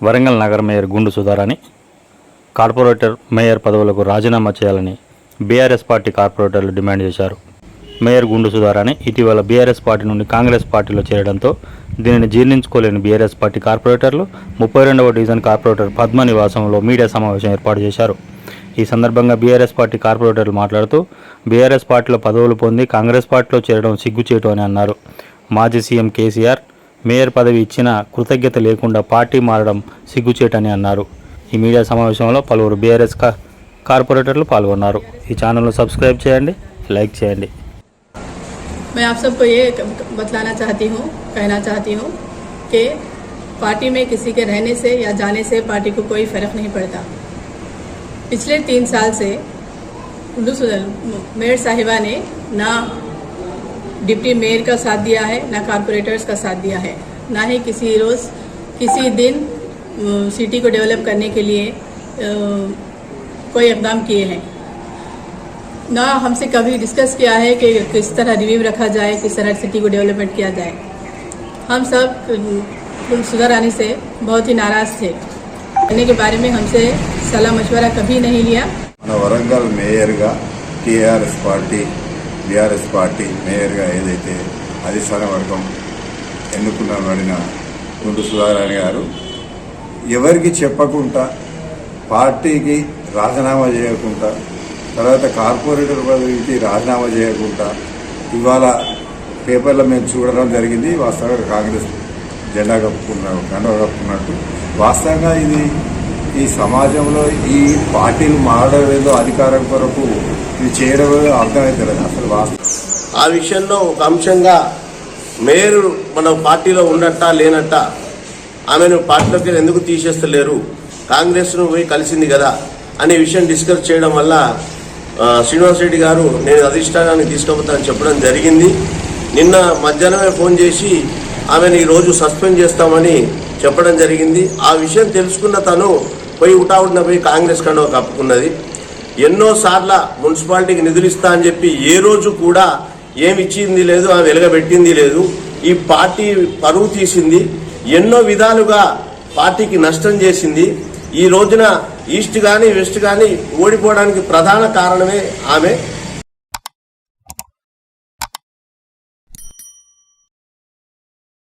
వరంగల్ నగర mayor Gundu Sudharani corporator mayor పదవులకు రాజీనామా చేయాలని బీఆర్ఎస్ పార్టీ కార్పొరేటర్లు డిమాండ్ చేశారు. మేయర్ గుండు సుధారాణి ఇటీవల బీఆర్ఎస్ పార్టీ నుండి కాంగ్రెస్ పార్టీలో చేరడంతో దీనిని జీర్ణించుకోలేని బీఆర్ఎస్ పార్టీ కార్పొరేటర్లు ముప్పై రెండవ డివిజన్ కార్పొరేటర్ పద్మ నివాసంలో మీడియా సమావేశం ఏర్పాటు చేశారు. ఈ సందర్భంగా బీఆర్ఎస్ పార్టీ కార్పొరేటర్లు మాట్లాడుతూ బీఆర్ఎస్ పార్టీలో పదవులు పొంది కాంగ్రెస్ పార్టీలో చేరడం సిగ్గుచేటు అని అన్నారు. మాజీ సీఎం కేసీఆర్ మేయర్ పదవి ఇచ్చిన కృతజ్ఞత లేకుండా పార్టీ మారడం సిగ్గుచేటని అన్నారు ఈ మీడియా సమావేశంలో పలువురు బీఆర్ఎస్ కా కార్పొరేటర్లు పాల్గొన్నారు ఈ ఛానల్ను సబ్స్క్రైబ్ చేయండి లైక్ చేయండి मैं आप सबको ये बतलाना चाहती हूँ कहना चाहती हूँ कि पार्टी में किसी के रहने से या जाने से पार्टी को कोई फर्क नहीं पड़ता पिछले तीन साल से उर्दू मेयर साहिबा ने ना डिप्टी मेयर का साथ दिया है, ना कॉरपोरेटर्स का साथ दिया है, ना ही किसी रोज़, किसी दिन सिटी को डेवलप करने के लिए कोई इकदाम किए हैं। ना हमसे कभी डिस्कस किया है कि किस तरह रिव्यू रखा जाए, किस तरह सिटी को डेवलपमेंट किया जाए। हम सब सुधर आने से बहुत ही नाराज़ थे। करने के बारे में हमसे सलाह मशवरा कभी नहीं लिया। वरंगल मेयर का टीआरएस पार्टी బీఆర్ఎస్ పార్టీ మేయర్గా ఏదైతే అధిష్టాన వర్గం ఎన్నుకున్నబడిన గుండు సుధారాణి గారు ఎవరికి చెప్పకుండా పార్టీకి రాజీనామా చేయకుండా తర్వాత కార్పొరేటర్ పదవికి రాజీనామా చేయకుండా ఇవాళ పేపర్లో మేము చూడడం జరిగింది. వాస్తవంగా కాంగ్రెస్ జెండా కప్పుకున్నాడు కండ కప్పుకున్నట్టు. వాస్తవంగా ఇది ఈ సమాజంలో ఈ పార్టీలు మారడం ఏదో అధికారం కొరకు ఇది చేయడం ఏదో అర్థమవుతలేదు అసలు వాస్తవం. ఆ విషయంలో ఒక అంశంగా మేయర్ మన పార్టీలో ఉన్నట్ట లేనట్ట ఆమెను పార్టీలోకి ఎందుకు తీసేస్తలేరు? కాంగ్రెస్ను పోయి కలిసింది కదా అనే విషయం డిస్కస్ చేయడం వల్ల శ్రీనివాస్ రెడ్డి గారు నేను అధిష్టానానికి తీసుకుపోతానని చెప్పడం జరిగింది. నిన్న మధ్యాహ్నమే ఫోన్ చేసి ఆమెను ఈరోజు సస్పెండ్ చేస్తామని చెప్పడం జరిగింది. ఆ విషయం తెలుసుకున్న తను పోయి ఉటావుడిన పోయి కాంగ్రెస్ కండవ కప్పుకున్నది ఎన్నోసార్ల మున్సిపాలిటీకి నిధులు ఇస్తా అని చెప్పి ఏ రోజు కూడా ఏమి ఇచ్చింది లేదు ఆమె వెలగబెట్టింది లేదు. ఈ పార్టీ పరువు తీసింది. ఎన్నో విధాలుగా పార్టీకి నష్టం చేసింది. ఈ రోజున ఈస్ట్ కానీ వెస్ట్ కానీ ఓడిపోవడానికి ప్రధాన కారణమే ఆమె.